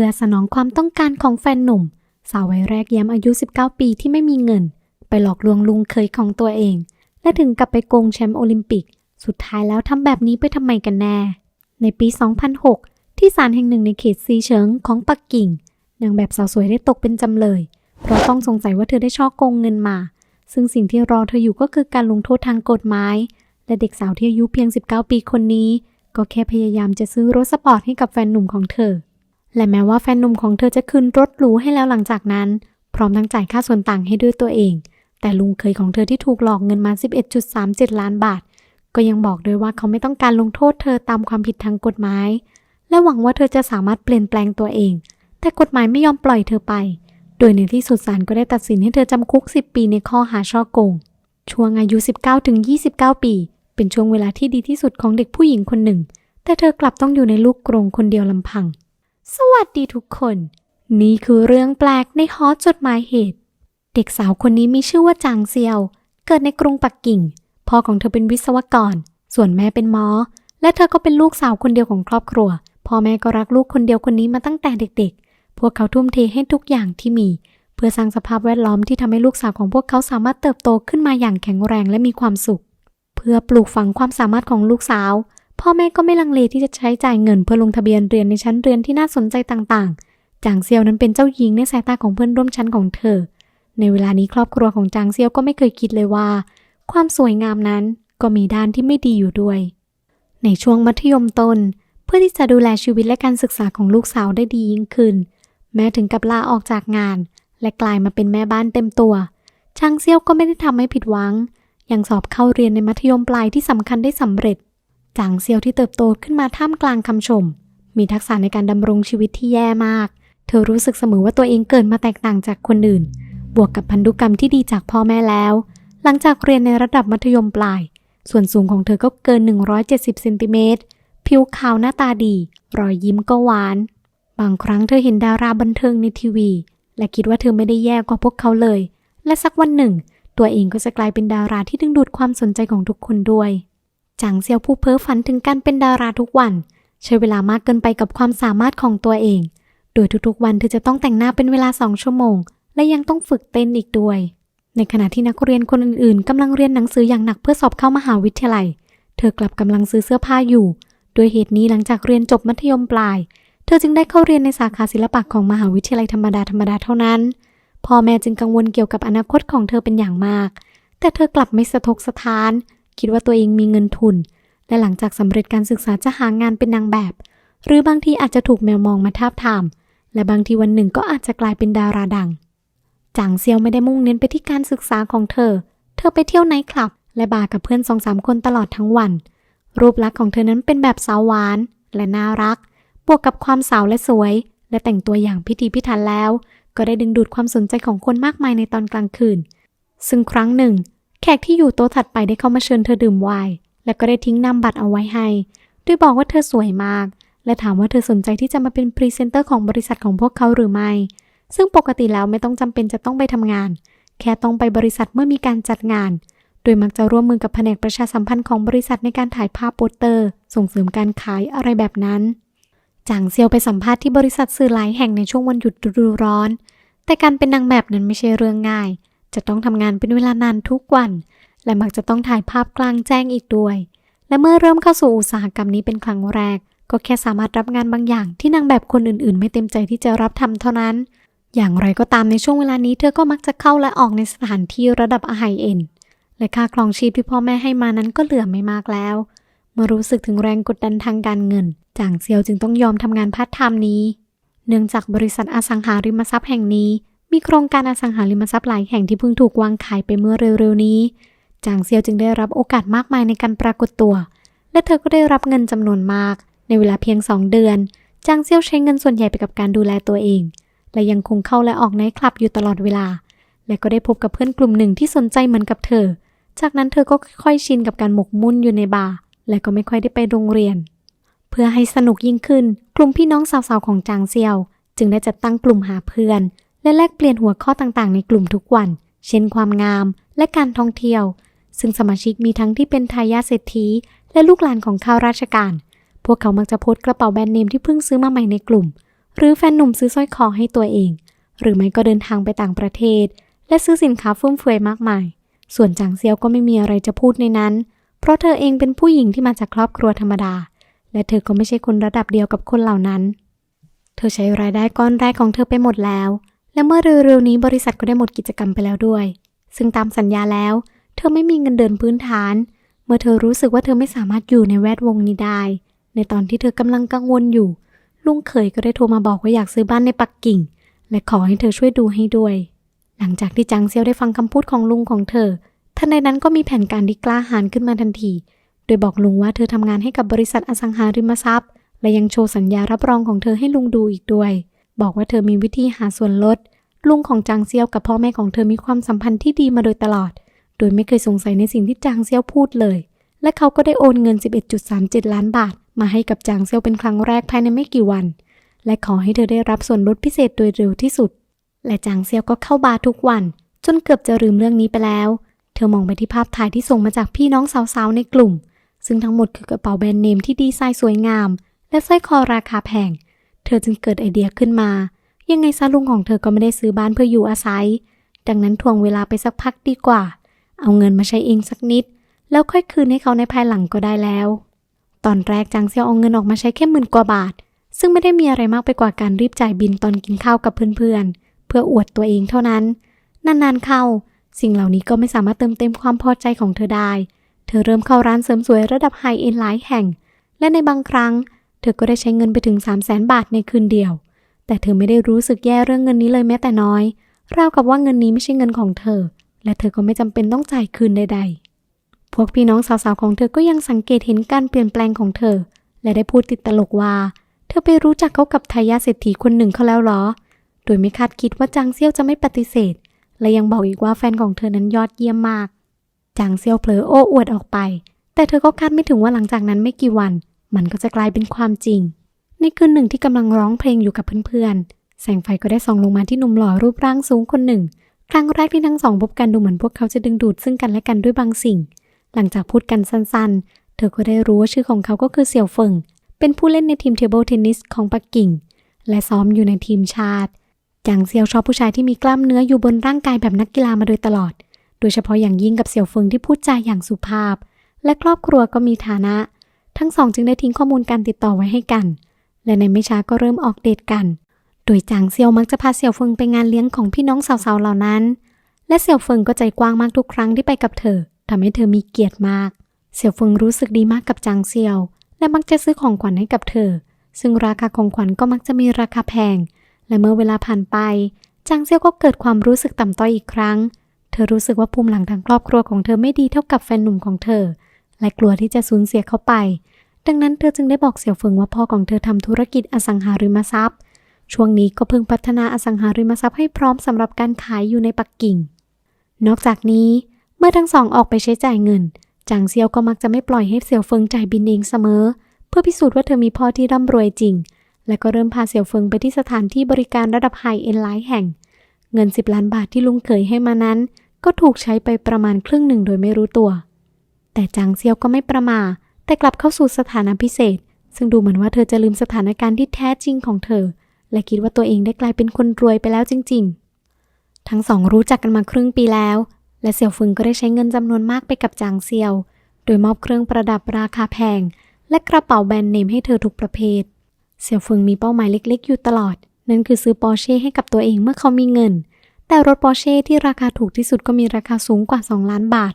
พื่อสนองความต้องการของแฟนหนุ่ม สาววัยแรกแย้มอายุ 19 ปีที่ไม่มีเงิน ไปหลอกลวงลุงเคยของตัวเอง และถึงกับไปโกงแชมป์โอลิมปิก สุดท้ายแล้วทำแบบนี้ไปทำไมกันแน่ ในปี 2006 ที่ศาลแห่งหนึ่งในเขตซีเฉิงของปักกิ่งนางแบบสาวสวยได้ตกเป็นจำเลย เพราะต้องสงสัยว่าเธอได้ช่อโกงเงินมา ซึ่งสิ่งที่รอเธออยู่ก็คือการลงโทษทางกฎหมายและเด็กสาวที่อายุเพียง 19 ปีคนนี้ ก็แค่พยายามจะซื้อรถสปอร์ตให้กับแฟนหนุ่มของเธอ และแม้ว่าแฟนหนุ่มของเธอจะคืนรถหรูให้แล้วหลังจากนั้น พร้อมทั้งจ่ายค่าส่วนต่างให้ด้วยตัวเอง แต่ลุงเคยของเธอที่ถูกหลอกเงินมา 11.37 ล้านบาท ก็ยังบอกด้วยว่าเขาไม่ต้องการลงโทษเธอตามความผิดทางกฎหมาย และหวังว่าเธอจะสามารถเปลี่ยนแปลงตัวเอง แต่กฎหมายไม่ยอมปล่อยเธอไป โดยในที่สุดศาลก็ได้ตัดสินให้เธอจำคุก 10 ปีในข้อหาช่อโกง ช่วงอายุ 19ถึง29 ปี เป็นช่วงเวลาที่ดีที่สุดของเด็กผู้หญิงคนหนึ่ง แต่เธอกลับต้องอยู่ในลูกกรงคนเดียวลำพัง สวัสดีทุกคน นี่คือเรื่องแปลกในฮอจดหมายเหตุ เด็กสาวคนนี้มีชื่อว่าจางเซียว เกิดในกรุงปักกิ่ง พ่อของเธอเป็นวิศวกร ส่วนแม่เป็นหมอ และเธอก็เป็นลูกสาวคนเดียวของครอบครัว พ่อแม่ก็รักลูกคนเดียวคนนี้มาตั้งแต่เด็ก ๆ พวกเขาทุ่มเทให้ทุกอย่างที่มี เพื่อสร้างสภาพแวดล้อมที่ทำให้ลูกสาวของพวกเขาสามารถเติบโตขึ้นมาอย่างแข็งแรงและมีความสุข เพื่อปลูกฝังความสามารถของลูกสาว พ่อแม่ก็ไม่ลังเลที่จะใช้จ่ายเงินเพื่อลงทะเบียนเรียนในชั้นเรียนที่น่าสนใจต่างๆ จางเซียวนั้นเป็นเจ้าหญิงในสายตาของเพื่อนร่วมชั้นของเธอ ในเวลานี้ครอบครัวของจางเซียวก็ไม่เคยคิดเลยว่า ความสวยงามนั้นก็มีด้านที่ไม่ดีอยู่ด้วย ในช่วงมัธยมต้น เพื่อที่จะดูแลชีวิตและการศึกษาของลูกสาวได้ดียิ่งขึ้น แม้ถึงกับลาออกจากงาน และกลายมาเป็นแม่บ้านเต็มตัวจางเซียวก็ไม่ได้ทำให้ผิดหวัง ยังสอบเข้าเรียนในมัธยมปลายที่สำคัญได้สำเร็จ จางเซียวที่เติบโตขึ้นมาท่ามกลางคำชม มีทักษะในการดำรงชีวิตที่แย่มาก เธอรู้สึกเสมอว่าตัวเองเกิดมาแตกต่างจากคนอื่น บวกกับพันธุกรรมที่ดีจากพ่อแม่แล้ว หลังจากเรียนในระดับมัธยมปลาย ส่วนสูงของเธอก็เกิน 170เซนติเมตร ผิวขาวหน้าตาดี รอยยิ้มก็หวาน บางครั้งเธอเห็นดาราบันเทิงในทีวี และคิดว่าเธอไม่ได้แย่กว่าพวกเขาเลย และสักวันหนึ่ง ตัวเองก็จะกลายเป็นดาราที่ดึงดูดความสนใจของทุกคนด้วย จางเซียวผู้เพ้อฝันถึงการเป็นดาราทุกวัน ใช้เวลามากเกินไปกับความสามารถของตัวเอง โดยทุกๆวันเธอจะต้องแต่งหน้าเป็นเวลาสองชั่วโมง และยังต้องฝึกเต้นอีกด้วย ในขณะที่นักเรียนคนอื่นๆกำลังเรียนหนังสืออย่างหนักเพื่อสอบเข้ามหาวิทยาลัย เธอกลับกำลังซื้อเสื้อผ้าอยู่ โดยเหตุนี้หลังจากเรียนจบมัธยมปลาย เธอจึงได้เข้าเรียนในสาขาศิลปะของมหาวิทยาลัยธรรมดาธรรมดาเท่านั้นพ่อแม่จึงกังวลเกี่ยวกับอนาคตของเธอเป็นอย่างมาก แต่เธอกลับไม่สะทกสะท้าน คิดว่าตัวเองมีเงินทุน และหลังจากสำเร็จการศึกษาจะหางานเป็นนางแบบ หรือบางทีอาจจะถูกแมวมองมาทาบทาม และบางทีวันหนึ่งก็อาจจะกลายเป็นดาราดังจางเซียวไม่ได้มุ่งเน้นไปที่การศึกษาของเธอ เธอไปเที่ยวไนท์คลับ และบาร์กับเพื่อนสองสามคนตลอดทั้งวัน รูปลักษณ์ของเธอนั้นเป็นแบบสาวหวาน และน่ารัก บวกกับความสาวและสวย และแต่งตัวอย่างพิธีพิถันแล้ว ก็ได้ดึงดูดความสนใจของคนมากมายในตอนกลางคืน ซึ่งครั้งหนึ่ง แขกที่อยู่โต๊ะถัดไปได้เข้ามาเชิญเธอดื่มไวน์และก็ได้ทิ้งนามบัตรเอาไว้ให้โดยบอกว่าเธอสวยมาก และถามว่าเธอสนใจที่จะมาเป็นพรีเซนเตอร์ของบริษัทของพวกเขาหรือไม่ ซึ่งปกติแล้วไม่ต้องจำเป็นจะต้องไปทำงาน แค่ต้องไปบริษัทเมื่อมีการจัดงาน โดยมักจะร่วมมือกับแผนกประชาสัมพันธ์ของบริษัทในการถ่ายภาพโปสเตอร์ ส่งเสริมการขายอะไรแบบนั้นจางเซียวไปสัมภาษณ์ที่บริษัทสื่อหลายแห่งในช่วงวันหยุดฤดูร้อน แต่การเป็นนางแบบนั้นไม่ใช่เรื่องง่าย จะต้องทำงานเป็นเวลานานทุกวัน และมักจะต้องถ่ายภาพกลางแจ้งอีกด้วย และเมื่อเริ่มเข้าสู่อุตสาหกรรมนี้เป็นครั้งแรก ก็แค่สามารถรับงานบางอย่างที่นางแบบคนอื่นๆ ไม่เต็มใจที่จะรับทำเท่านั้น อย่างไรก็ตามในช่วงเวลานี้เธอก็มักจะเข้าและออกในสถานที่ระดับอาไฮเอ็นและค่าครองชีพที่พ่อแม่ให้มานั้นก็เหลือไม่มากแล้ว เมื่อรู้สึกถึงแรงกดดันทางการเงิน จางเซียวจึงต้องยอมทำงานพาร์ทไทม์นี้ เนื่องจากบริษัทอสังหาริมทรัพย์แห่งนี้ มีโครงการอสังหาริมทรัพย์หลายแห่งที่เพิ่งถูกวางขายไปเมื่อเร็วๆนี้ จางเซียวจึงได้รับโอกาสมากมายในการปรากฏตัว และเธอก็ได้รับเงินจำนวนมาก ในเวลาเพียง2เดือน จางเซียวใช้เงินส่วนใหญ่ไปกับการดูแลตัวเอง และยังคงเข้าและออกไนท์คลับอยู่ตลอดเวลา และก็ได้พบกับเพื่อนกลุ่มหนึ่งที่สนใจเหมือนกับเธอ จากนั้นเธอก็ค่อยๆชินกับการหมกมุ่นอยู่ในบาร์ และก็ไม่ค่อยได้ไปโรงเรียน เพื่อให้สนุกยิ่งขึ้น กลุ่มพี่น้องสาวๆของจางเซียว จึงได้จัดตั้งกลุ่มหาเพื่อน และแลกเปลี่ยนหัวข้อต่างๆ ในกลุ่มทุกวัน เช่นความงาม และการท่องเที่ยว ซึ่งสมาชิกมีทั้งที่เป็นทายาทเศรษฐี และลูกหลานของข้าราชการ พวกเขามักจะโพสต์กระเป๋าแบรนด์เนมที่เพิ่งซื้อมาใหม่ในกลุ่ม หรือแฟนหนุ่มซื้อสร้อยคอให้ตัวเอง หรือไม่ก็เดินทางไปต่างประเทศ และซื้อสินค้าฟุ่มเฟือยมากมาย ส่วนจางเซียวก็ไม่มีอะไรจะพูดในนั้น เพราะเธอเองเป็นผู้หญิงที่มาจากครอบครัวธรรมดา และเธอก็ไม่ใช่คนระดับเดียวกับคนเหล่านั้น เธอใช้รายได้ก้อนแรกของเธอไปหมดแล้ว และเมื่อเร็วๆนี้บริษัทก็ได้หมดกิจกรรมไปแล้วด้วย ซึ่งตามสัญญาแล้ว เธอไม่มีเงินเดือนพื้นฐาน เมื่อเธอรู้สึกว่าเธอไม่สามารถอยู่ในแวดวงนี้ได้ ในตอนที่เธอกำลังกังวลอยู่ ลุงเขยก็ได้โทรมาบอกว่าอยากซื้อบ้านในปักกิ่ง และขอให้เธอช่วยดูให้ด้วย หลังจากที่จางเซียวได้ฟังคำพูดของลุงของเธอทันใดนั้นก็มีแผนการที่กล้าหาญขึ้นมาทันที โดยบอกลุงว่าเธอทำงานให้กับบริษัทอสังหาริมทรัพย์ และยังโชว์สัญญารับรองของเธอให้ลุงดูอีกด้วย บอกว่าเธอมีวิธีหาส่วนลด ลุงของจางเซียวกับพ่อแม่ของเธอมีความสัมพันธ์ที่ดีมาโดยตลอด โดยไม่เคยสงสัยในสิ่งที่จางเซียวพูดเลย และเขาก็ได้โอนเงิน 11.37 ล้านบาท มาให้กับจางเซียวเป็นครั้งแรกภายในไม่กี่วัน และขอให้เธอได้รับส่วนลดพิเศษโดยเร็วที่สุด และจางเซียวก็เข้าบาร์ทุกวัน จนเกือบจะลืมเรื่องนี้ไปแล้ว เธอมองไปที่ภาพถ่ายที่ส่งมาจากพี่น้องสาวๆในกลุ่ม ซึ่งทั้งหมดคือกระเป๋าแบรนด์เนมที่ดีไซน์สวยงาม และสร้อยคอราคาแพง เธอจึงเกิดไอเดียขึ้นมา ยังไงซะลุงของเธอก็ไม่ได้ซื้อบ้านเพื่ออยู่อาศัย ดังนั้นทวงเวลาไปสักพักดีกว่า เอาเงินมาใช้เองสักนิด แล้วค่อยคืนให้เขาในภายหลังก็ได้แล้ว ตอนแรกจางเซียวเอาเงินออกมาใช้แค่หมื่นกว่าบาท ซึ่งไม่ได้มีอะไรมากไปกว่าการรีบจ่ายบินตอนกินข้าวกับเพื่อนๆ เพื่ออวดตัวเองเท่านั้น นานๆเข้า สิ่งเหล่านี้ก็ไม่สามารถเติมเต็มความพอใจของเธอได้ เธอเริ่มเข้าร้านเสริมสวยระดับไฮเอ็นหลายแห่ง และในบางครั้ง เธอก็ได้ใช้เงินไปถึง 3 0 0แสนบาทในคืนเดียว แต่เธอไม่ได้รู้สึกแย่เรื่องเงินนี้เลยแม้แต่น้อย ราวกับว่าเงินนี้ไม่ใช่เงินของเธอ และเธอก็ไม่จำเป็นต้องจ่ายคืนใด ๆ พวกพี่น้องสาวๆของเธอก็ยังสังเกตเห็นการเปลี่ยนแปลงของเธอ และได้พูดติดตลกว่า เธอไปรู้จักเขากับทายาเศรษฐีคนหนึ่งเขาแล้วเหรอ โดยไม่คาดคิดว่าจางเซี่ยวจะไม่ปฏิเสธ และยังบอกอีกว่าแฟนของเธอนั้นยอดเยี่ยมมาก จางเซียวเผลอโอ้อวดออกไป แต่เธอก็คาดไม่ถึงว่าหลังจากนั้นไม่กี่วัน มันก็จะกลายเป็นความจริง ในคืนหนึ่งที่กำลังร้องเพลงอยู่กับเพื่อนๆ แสงไฟก็ได้ส่องลงมาที่หนุ่มหล่อรูปร่างสูงคนหนึ่ง ครั้งแรกที่ทั้งสองพบกันดูเหมือนพวกเขาจะดึงดูดซึ่งกันและกันด้วยบางสิ่ง หลังจากพูดกันสั้นๆ เธอก็ได้รู้ว่าชื่อของเขาก็คือเสี่ยวเฟิง เป็นผู้เล่นในทีมเทเบิลเทนนิสของปักกิ่ง และซ้อมอยู่ในทีมชาติจางเซียวชอบผู้ชายที่มีกล้ามเนื้ออยู่บนร่างกายแบบนักกีฬามาโดยตลอด โดยเฉพาะอย่างยิ่งกับเสี่ยวเฟิงที่พูดจาอย่างสุภาพ และครอบครัวก็มีฐานะ ทั้งสองจึงได้ทิ้งข้อมูลการติดต่อไว้ให้กัน และในไม่ช้าก็เริ่มออกเดทกัน โดยจางเซียวมักจะพาเสี่ยวเฟิงไปงานเลี้ยงของพี่น้องสาวๆเหล่านั้น และเสี่ยวเฟิงก็ใจกว้างมากทุกครั้งที่ไปกับเธอทำให้เธอมีเกียรติมาก เสี่ยวเฟิงรู้สึกดีมากกับจางเซียว และมักจะซื้อของขวัญให้กับเธอ ซึ่งราคาของขวัญก็มักจะมีราคาแพง และเมื่อเวลาผ่านไป จางเซียวก็เกิดความรู้สึกต่ำต้อยอีกครั้ง เธอรู้สึกว่าภูมิหลังทางครอบครัวของเธอไม่ดีเท่ากับแฟนหนุ่มของเธอ และกลัวที่จะสูญเสียเขาไป ดังนั้นเธอจึงได้บอกเสี่ยวเฟิงว่าพ่อของเธอทำธุรกิจอสังหาริมทรัพย์ ช่วงนี้ก็เพิ่งพัฒนาอสังหาริมทรัพย์ให้พร้อมสำหรับการขายอยู่ในปักกิ่ง นอกจากนี้เมื่อทั้งสองออกไปใช้จ่ายเงิน จางเซียวก็มักจะไม่ปล่อยให้เสี่ยวเฟิงจ่ายบินเองเสมอ เพื่อพิสูจน์ว่าเธอมีพ่อที่ร่ำรวยจริง และก็เริ่มพาเสี่ยวเฟิงไปที่สถานที่บริการระดับไฮเอ็นหลายแห่ง เงิน 10 ล้านบาทที่ลุงเขยให้มานั้น ก็ถูกใช้ไปประมาณครึ่งหนึ่งโดยไม่รู้ตัว แต่จางเซียวก็ไม่ประมาท แต่กลับเข้าสู่สถานะพิเศษ ซึ่งดูเหมือนว่าเธอจะลืมสถานการณ์ที่แท้จริงของเธอ และคิดว่าตัวเองได้กลายเป็นคนรวยไปแล้วจริง ๆ ทั้งสองรู้จักกันมาครึ่งปีแล้ว และเสี่ยวฟึงก็ได้ใช้เงินจำนวนมากไปกับจางเซียว โดยมอบเครื่องประดับราคาแพง และกระเป๋าแบรนด์เนมให้เธอทุกประเภท เสี่ยวฟึงมีเป้าหมายเล็ก ๆ อยู่ตลอด นั่นคือซื้อปอร์เช่ให้กับตัวเองเมื่อเขามีเงิน แต่รถปอร์เช่ที่ราคาถูกที่สุดก็มีราคาสูงกว่า 2 ล้านบาท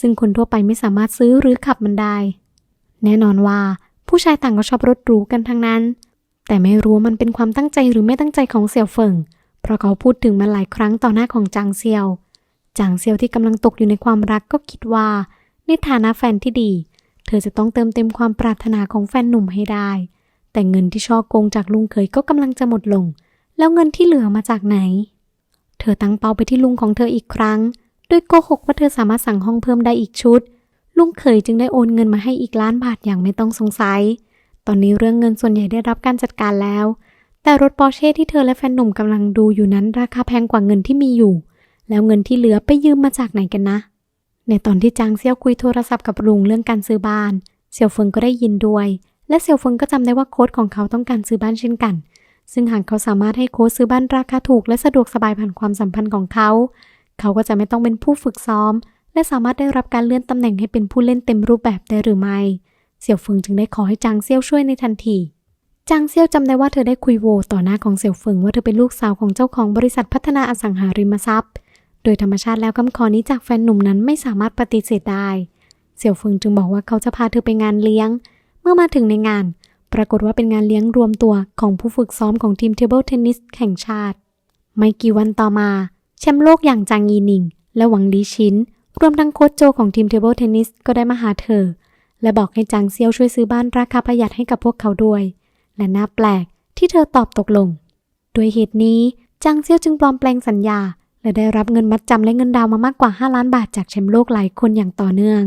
ซึ่งคนทั่วไปไม่สามารถซื้อหรือขับมันได้ แน่นอนว่าผู้ชายต่างก็ชอบรถหรูกันทั้งนั้น แต่ไม่รู้ว่ามันเป็นความตั้งใจหรือไม่ตั้งใจของเสี่ยวเฟิง เพราะเขาพูดถึงมันหลายครั้งต่อหน้าของจางเซียว จางเซียวที่กำลังตกอยู่ในความรักก็คิดว่าในฐานะแฟนที่ดี เธอจะต้องเติมเต็มความปรารถนาของแฟนหนุ่มให้ได้ แต่เงินที่ช่อโกงจากลุงเขยก็กำลังจะหมดลง แล้วเงินที่เหลือมาจากไหน เธอตั้งเป้าไปที่ลุงของเธออีกครั้ง โดยโกหกว่าเธอสามารถสั่งห้องเพิ่มได้อีกชุด ลุงเขยจึงได้โอนเงินมาให้อีกล้านบาทอย่างไม่ต้องสงสัย ตอนนี้เรื่องเงินส่วนใหญ่ได้รับการจัดการแล้ว แต่รถปอร์เช่ที่เธอและแฟนหนุ่มกำลังดูอยู่นั้นราคาแพงกว่าเงินที่มีอยู่ แล้วเงินที่เหลือไปยืมมาจากไหนกันนะ ในตอนที่จางเซียวคุยโทรศัพท์กับลุงเรื่องการซื้อบ้านเสี่ยวเฟิงก็ได้ยินด้วย และเสี่ยวเฟิงก็จำได้ว่าโค้ดของเขาต้องการซื้อบ้านเช่นกัน ซึ่งหากเขาสามารถให้โค้ชซื้อบ้านราคาถูกและสะดวกสบายผ่านความสัมพันธ์ของเขา เขาก็จะไม่ต้องเป็นผู้ฝึกซ้อม และสามารถได้รับการเลื่อนตำแหน่งให้เป็นผู้เล่นเต็มรูปแบบได้หรือไม่ เสี่ยวเฟิงจึงได้ขอให้จางเซี่ยวช่วยในทันที จางเซี่ยวจำได้ว่าเธอได้คุยโวต่อหน้าของเสี่ยวเฟิงว่าเธอเป็นลูกสาวของเจ้าของบริษัทพัฒนาอสังหาริมทรัพย์ โดยธรรมชาติแล้วคำขอนี้จากแฟนหนุ่มนั้นไม่สามารถปฏิเสธได้ เสี่ยวเฟิงจึงบอกว่าเขาจะพาเธอไปงานเลี้ยง เมื่อมาถึงในงาน ปรากฏว่าเป็นงานเลี้ยงรวมตัวของผู้ฝึกซ้อมของทีมเทเบิลเทนนิสแห่งชาติ ไม่กี่วันต่อมาแชมป์โลกอย่างจางยีหนิงและหวังลีชิน รวมทั้งโค้ชโจของทีมเทเบิลเทนนิสก็ได้มาหาเธอ และบอกให้จางเซียวช่วยซื้อบ้านราคาประหยัดให้กับพวกเขาด้วย และน่าแปลกที่เธอตอบตกลง ด้วยเหตุนี้จางเซียวจึงปลอมแปลงสัญญา และได้รับเงินมัดจำและเงินดาวมามากกว่า 5 ล้านบาทจากแชมป์โลกหลายคนอย่างต่อเนื่อง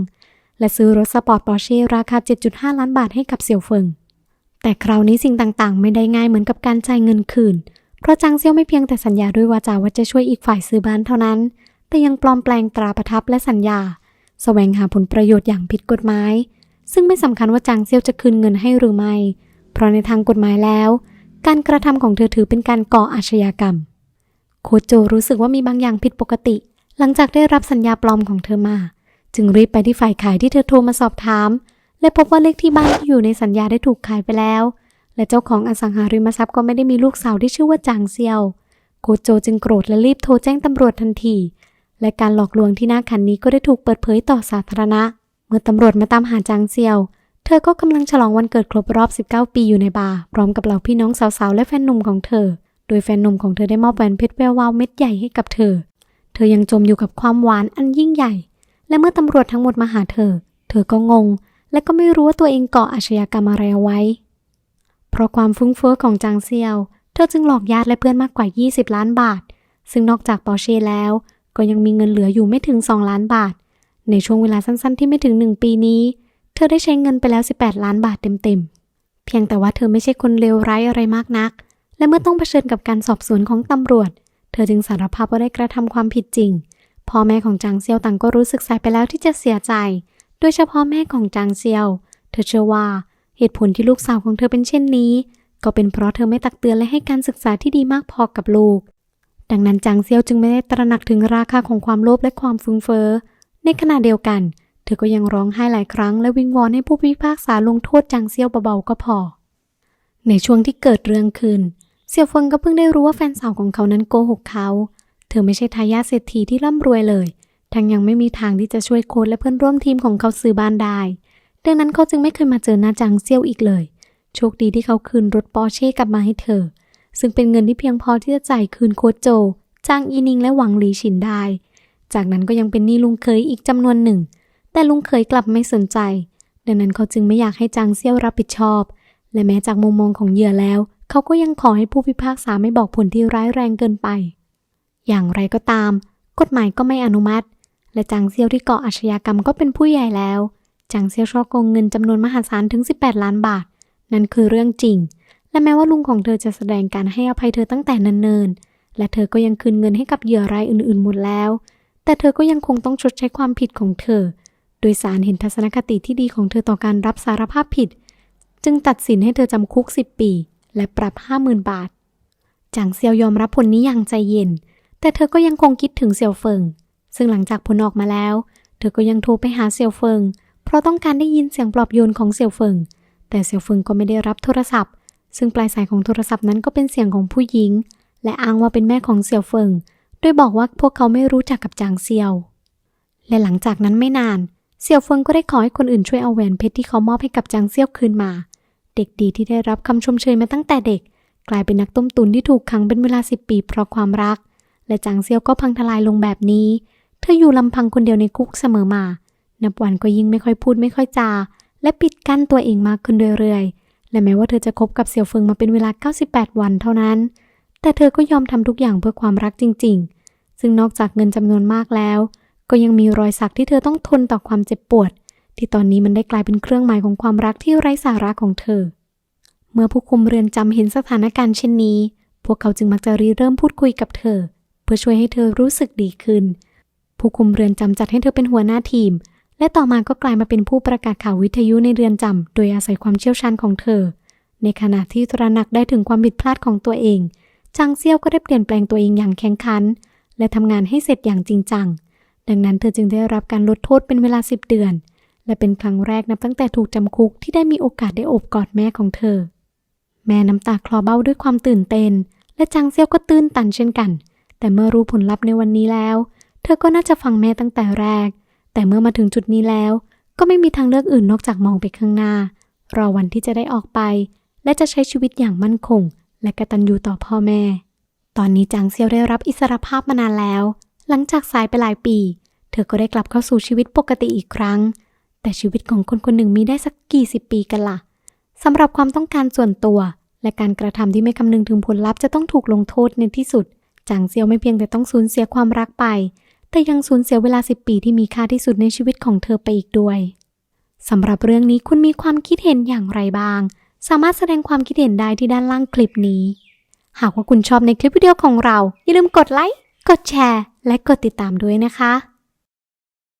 และซื้อรถสปอร์ตปอร์เช่ราคา 7.5 ล้านบาทให้กับเสี่ยวเฟิง แต่คราวนี้สิ่งต่างๆ ไม่ได้ง่ายเหมือนกับการจ่ายเงินคืน เพราะจางเซียวไม่เพียงแต่สัญญาด้วยวาจาว่าจะช่วยอีกฝ่ายซื้อบ้านเท่านั้น แต่ยังปลอมแปลงตราประทับและสัญญาแสวงหาผลประโยชน์อย่างผิดกฎหมาย ซึ่งไม่สำคัญว่าจางเซียวจะคืนเงินให้หรือไม่ เพราะในทางกฎหมายแล้ว การกระทำของเธอถือเป็นการก่ออาชญากรรม โคโจรู้สึกว่ามีบางอย่างผิดปกติ หลังจากได้รับสัญญาปลอมของเธอมา จึงรีบไปที่ฝ่ายขายที่เธอโทรมาสอบถาม และพบว่าเลขที่บ้านที่อยู่ในสัญญาได้ถูกขายไปแล้ว และเจ้าของอสังหาริมทรัพย์ก็ไม่ได้มีลูกสาวที่ชื่อว่าจางเซียว โคโจจึงโกรธและรีบโทรแจ้งตำรวจทันที และการหลอกลวงที่น่าขันนี้ก็ได้ถูกเปิดเผยต่อสาธารณะ เมื่อตำรวจมาตามหาจางเซียว เธอก็กำลังฉลองวันเกิดครบรอบ 19 ปีอยู่ในบาร์พร้อมกับเหล่าพี่น้องสาวๆ และแฟนหนุ่มของเธอ โดยแฟนหนุ่มของเธอได้มอบแหวนเพชรแวววาวเม็ดใหญ่ให้กับเธอ เธอยังจมอยู่กับความหวานอันยิ่งใหญ่ และเมื่อตำรวจทั้งหมดมาหาเธอ เธอก็งง และก็ไม่รู้ว่าตัวเองก่ออาชญากรรมอะไรเอาไว้ เพราะความฟุ้งเฟ้อของจางเซียว เธอจึงหลอกญาติและเพื่อนมากกว่า 20 ล้านบาท ซึ่งนอกจากปอร์เช่แล้ว ก็ยังมีเงินเหลืออยู่ไม่ถึง 2 ล้านบาท ในช่วงเวลาสั้นๆ ที่ไม่ถึง 1 ปีนี้ เธอได้ใช้เงินไปแล้ว 18 ล้านบาทเต็มๆ เพียงแต่ว่าเธอไม่ใช่คนเลวร้ายอะไรมากนัก และเมื่อต้องเผชิญกับการสอบสวนของตำรวจ เธอจึงสารภาพว่าได้กระทำความผิดจริง พ่อแม่ของจางเซียวต่างก็รู้สึกสายไปแล้วที่จะเสียใจ โดยเฉพาะแม่ของจางเซียว เธอเชื่อว่าเหตุผลที่ลูกสาวของเธอเป็นเช่นนี้ ก็เป็นเพราะเธอไม่ตักเตือนและให้การศึกษาที่ดีมากพอกับลูก ดังนั้นจางเซียวจึงไม่ได้ตระหนักถึงราคาของความโลภและความฟุ้งเฟ้อ ในขณะเดียวกัน เธอก็ยังร้องไห้หลายครั้งและวิงวอนให้ผู้พิพากษาลงโทษจางเซียวเบาๆก็พอ ในช่วงที่เกิดเรื่องขึ้นเสี่ยวเฟิงก็เพิ่งได้รู้ว่าแฟนสาวของเขานั้นโกหกเขา เธอไม่ใช่ทายาทเศรษฐีที่ร่ำรวยเลย ทั้งยังไม่มีทางที่จะช่วยโค้ชและเพื่อนร่วมทีมของเขาซื้อบ้านได้ ดังนั้นเขาจึงไม่เคยมาเจอหน้าจางเซียวอีกเลย โชคดีที่เขาคืนรถปอร์เช่กลับมาให้เธอ ซึ่งเป็นเงินที่เพียงพอที่จะจ่ายคืนโคโจ จางอีนิงและหวังหลีฉินได้ จากนั้นก็ยังเป็นหนี้ลุงเคยอีกจำนวนหนึ่ง แต่ลุงเคยกลับไม่สนใจ ดังนั้นเขาจึงไม่อยากให้จางเซี่ยวรับผิดชอบ และแม้จากมุมมองของเหยื่อแล้ว เขาก็ยังขอให้ผู้พิพากษาไม่บอกผลที่ร้ายแรงเกินไป อย่างไรก็ตาม กฎหมายก็ไม่อนุมัติ และจางเซี่ยวที่ก่ออาชญากรรมก็เป็นผู้ใหญ่แล้วจางเซี่ยวช่อโกงเงินจำนวนมหาศาลถึง 18 ล้านบาท นั่นคือเรื่องจริง และแม้ว่าลุงของเธอจะแสดงการให้อภัยเธอตั้งแต่เนิ่นๆ และเธอก็ยังคืนเงินให้กับเหยื่อรายอื่นๆหมดแล้ว แต่เธอก็ยังคงต้องชดใช้ความผิดของเธอ โดยสารเห็นทัศนคติที่ดีของเธอต่อการรับสารภาพผิด จึงตัดสินให้เธอจำคุก 10 ปี และปรับ 50,000 บาท จางเซียวยอมรับผลนี้อย่างใจเย็น แต่เธอก็ยังคงคิดถึงเซียวเฟิง ซึ่งหลังจากผลออกมาแล้ว เธอก็ยังโทรไปหาเซียวเฟิง เพราะต้องการได้ยินเสียงปลอบโยนของเซียวเฟิง แต่เซียวเฟิงก็ไม่ได้รับโทรศัพท์ ซึ่งปลายสายของโทรศัพท์นั้นก็เป็นเสียงของผู้หญิง และอ้างว่าเป็นแม่ของเซียวเฟิงโดยบอกว่าพวกเขาไม่รู้จักกับจางเซียว และหลังจากนั้นไม่นานเซียวเฟิงก็ได้ขอให้คนอื่นช่วยเอาแหวนเพชรที่เขามอบให้กับจางเซียวคืนมา เด็กดีที่ได้รับคำชมเชยมาตั้งแต่เด็ก กลายเป็นนักต้มตุนที่ถูกขังเป็นเวลาสิบปีเพราะความรัก และจางเซียวก็พังทลายลงแบบนี้ เธออยู่ลำพังคนเดียวในคุกเสมอมา นับวันก็ยิ่งไม่ค่อยพูดไม่ค่อยจา และปิดกั้นตัวเองมากขึ้นเรื่อยๆ และแม้ว่าเธอจะคบกับเสี่ยวเฟิงมาเป็นเวลา 98 วันเท่านั้น แต่เธอก็ยอมทำทุกอย่างเพื่อความรักจริง ๆ ซึ่งนอกจากเงินจำนวนมากแล้ว ก็ยังมีรอยสักที่เธอต้องทนต่อความเจ็บปวด ที่ตอนนี้มันได้กลายเป็นเครื่องหมายของความรักที่ไร้สาระของเธอ เมื่อผู้คุมเรือนจำเห็นสถานการณ์เช่นนี้ พวกเขาจึงมักจะรีเริ่มพูดคุยกับเธอ เพื่อช่วยให้เธอรู้สึกดีขึ้น ผู้คุมเรือนจำจัดให้เธอเป็นหัวหน้าทีม และต่อมาก็กลายมาเป็นผู้ประกาศข่าววิทยุในเรือนจำโดยอาศัยความเชี่ยวชาญของเธอ ในขณะที่ตระหนักได้ถึงความผิดพลาดของตัวเอง จางเซียวก็ได้เปลี่ยนแปลงตัวเองอย่างแข็งขัน และทำงานให้เสร็จอย่างจริงจัง ดังนั้นเธอจึงได้รับการลดโทษเป็นเวลา 10 เดือน และเป็นครั้งแรกนับตั้งแต่ถูกจำคุกที่ได้มีโอกาสได้อบกอดแม่ของเธอ แม่น้ำตาคลอเบ้าด้วยความตื่นเต้น และจางเซียวก็ตื้นตันเช่นกัน แต่เมื่อรู้ผลลัพธ์ในวันนี้แล้ว เธอก็น่าจะฟังแม่ตั้งแต่แรก แต่เมื่อมาถึงจุดนี้แล้ว ก็ไม่มีทางเลือกอื่นนอกจากมองไปข้างหน้า รอวันที่จะได้ออกไป และจะใช้ชีวิตอย่างมั่นคง และกตัญญูต่อพ่อแม่ ตอนนี้จางเซียวได้รับอิสรภาพมานานแล้ว หลังจากสายไปหลายปี เธอก็ได้กลับเข้าสู่ชีวิตปกติอีกครั้ง แต่ชีวิตของคนคนหนึ่งมีได้สักกี่สิบปีกันล่ะสำหรับความต้องการส่วนตัว และการกระทำที่ไม่คำนึงถึงผลลัพธ์จะต้องถูกลงโทษในที่สุดจางเซียวไม่เพียงแต่ต้องสูญเสียความรักไป แต่ยังสูญเสียเวลาสิบปีที่มีค่าที่สุดในชีวิตของเธอไปอีกด้วยสำหรับเรื่องนี้คุณมีความคิดเห็นอย่างไรบ้าง สามารถแสดงความคิดเห็นได้ที่ด้านล่างคลิปนี้ หากว่าคุณชอบในคลิปวิดีโอของเรา อย่าลืมกดไลค์ กดแชร์ และกดติดตามด้วยนะคะ